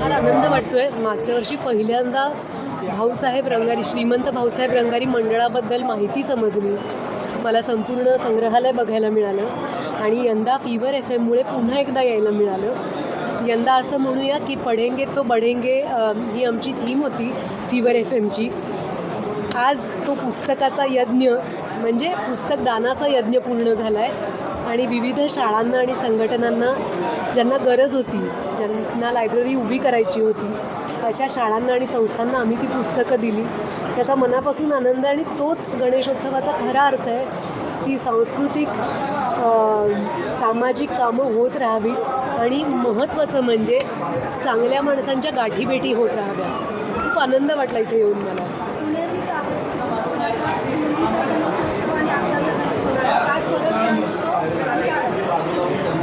फार आनंद वाटतोय. मागच्या वर्षी पहिल्यांदा भाऊसाहेब रंगारी श्रीमंत भाऊसाहेब रंगारी मंडळाबद्दल माहिती समजली. मला संपूर्ण संग्रहालय बघायला मिळालं आणि यंदा फीवर एफ एममुळे पुन्हा एकदा यायला मिळालं. यंदा असं म्हणूया की पढेंगे तो बढेंगे ही आमची थीम होती फीवर एफ एमची. आज तो पुस्तकाचा यज्ञ म्हणजे पुस्तक दानाचा यज्ञ पूर्ण झाला आहे आणि विविध शाळांना आणि संघटनांना ज्यांना गरज होती ज्यांना लायब्ररी उभी करायची होती अशा शाळांना आणि संस्थांना आम्ही ती पुस्तकं दिली. त्याचा मनापासून आनंद आणि तोच गणेशोत्सवाचा खरा अर्थ आहे की सांस्कृतिक सामाजिक कामं होत राहावीत आणि महत्त्वाचं म्हणजे चांगल्या माणसांच्या गाठीभेटी होत राहाव्या खूप आनंद वाटला इथे येऊन मला.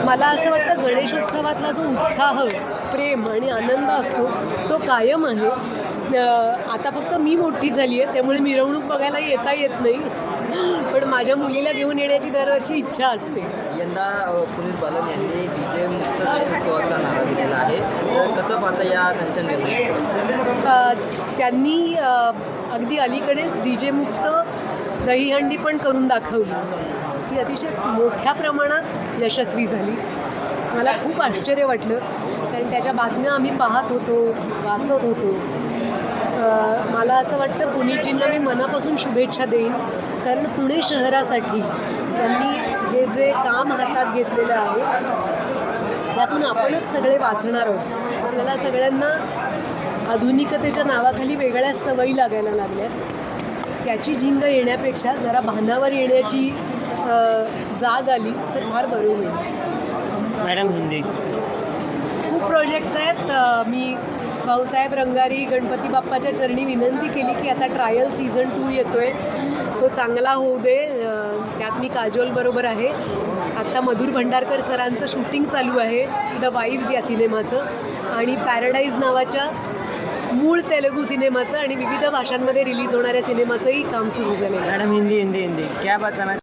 मला असं वाटतं गणेशोत्सवातला जो उत्साह प्रेम आणि आनंद असतो तो कायम आहे. आता फक्त मी मोठी झाली आहे त्यामुळे मिरवणूक बघायला येता येत नाही. पण माझ्या मुलीला घेऊन येण्याची दरवर्षी इच्छा असते. यंदा पुनीत बालन यांनी मुक्त गणेशोत्सवाचा नारा दिलेला आहे. कसं पाहता या त्यांच्या त्यांनी अगदी अलीकडेच डी जे मुक्त दहीहंडी पण करून दाखवली. ती अतिशय मोठ्या प्रमाणात यशस्वी झाली. मला खूप आश्चर्य वाटलं कारण त्याच्या बातम्या आम्ही पाहत होतो वाचत होतो. मला असं वाटतं पुणेजींना मी मनापासून शुभेच्छा देईन कारण पुणे शहरासाठी त्यांनी हे जे काम हातात घेतलेलं आहे त्यातून आपणच सगळे वाचणार आहोत. आपल्याला सगळ्यांना आधुनिकतेच्या नावाखाली वेगळ्या सवयी लागायला लागल्यात त्याची झिंग येण्यापेक्षा जरा भानावर येण्याची जाग आली तर फार बरं होईल. मॅडम हिंदी. खूप प्रोजेक्ट्स आहेत. मी भाऊसाहेब रंगारी गणपती बाप्पाच्या चरणी विनंती केली की आता ट्रायल सीझन टू येतोय. तो चांगला होऊ दे. त्यात मी काजोलबरोबर आहे. आत्ता मधुर भंडारकर सरांचं शूटिंग चालू आहे. द वाईव्स या सिनेमाचं. आणि पॅराडाईज नावाच्या मूळ तेलुगू सिनेमाचं आणि विविध भाषांमध्ये रिलीज होणाऱ्या सिनेमाचंही काम सुरू झालं मॅडम हिंदी हिंदी हिंदी. क्या बताना